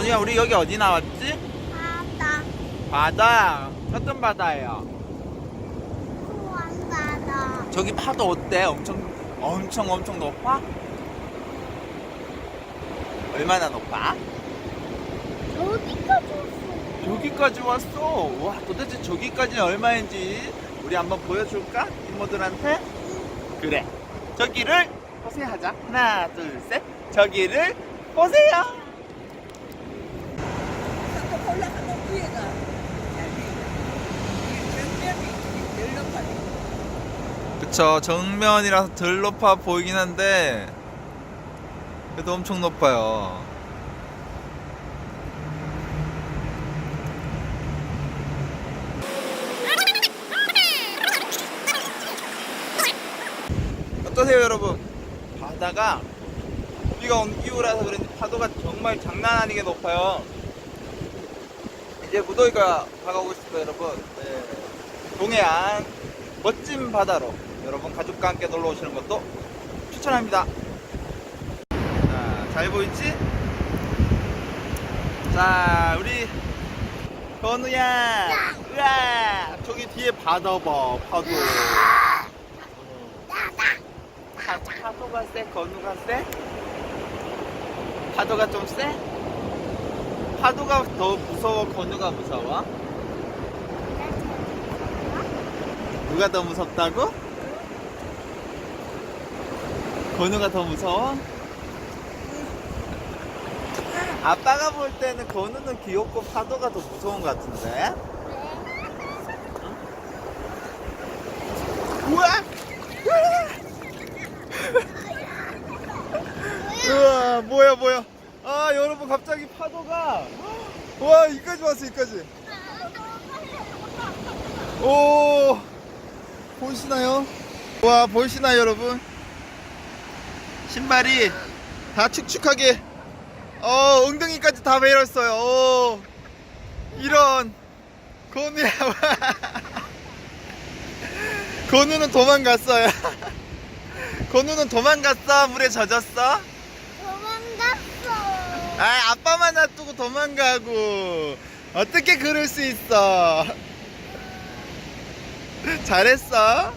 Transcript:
건우야 우리 여기 어디 나왔지? 바다, 바다 어떤 바다예요? 수원 바다. 저기 파도 어때? 엄청 엄청 엄청 높아? 얼마나 높아? 어디까지 왔어? 여기까지 왔어. 와 도대체 저기까지는 얼마인지 우리 한번 보여줄까? 이모들한테? 그래. 저기를 보세요 하자. 하나 둘 셋. 저기를 보세요. 또 올라가면 위에가 정면이 널렁하네. 그쵸 정면이라서 덜 높아 보이긴 한데 그래도 엄청 높아요. 어떠세요 여러분? 바다가 비가 온 이후라서 그런지 파도가 정말 장난 아니게 높아요. 이제 무더위가 다가오고 있습니다 여러분. 네. 동해안 멋진 바다로 여러분 가족과 함께 놀러 오시는 것도 추천합니다. 자, 잘 보이지? 자, 우리 건우야. 으아! 저기 뒤에 바다 봐, 파도. 파, 파도가 세, 건우가 세? 파도가 좀 세? 파도가 더 무서워, 건우가 무서워? 누가 더 무섭다고? 건우가 더 무서워? 아빠가 볼 때는 건우는 귀엽고 파도가 더 무서운 것 같은데? 우와! 우와, 뭐야, 뭐야. 아, 여러분, 갑자기 파도가. 와, 이까지 왔어, 이까지. 오, 보이시나요? 와, 보이시나요, 여러분? 신발이 다 축축하게, 어, 엉덩이까지 다 매렸어요. 오, 이런, 건우야. 건우는 도망갔어요. 건우는 도망갔어? 물에 젖었어? 도망갔어. 아, 아빠만 놔두고 도망가고. 어떻게 그럴 수 있어? 잘했어?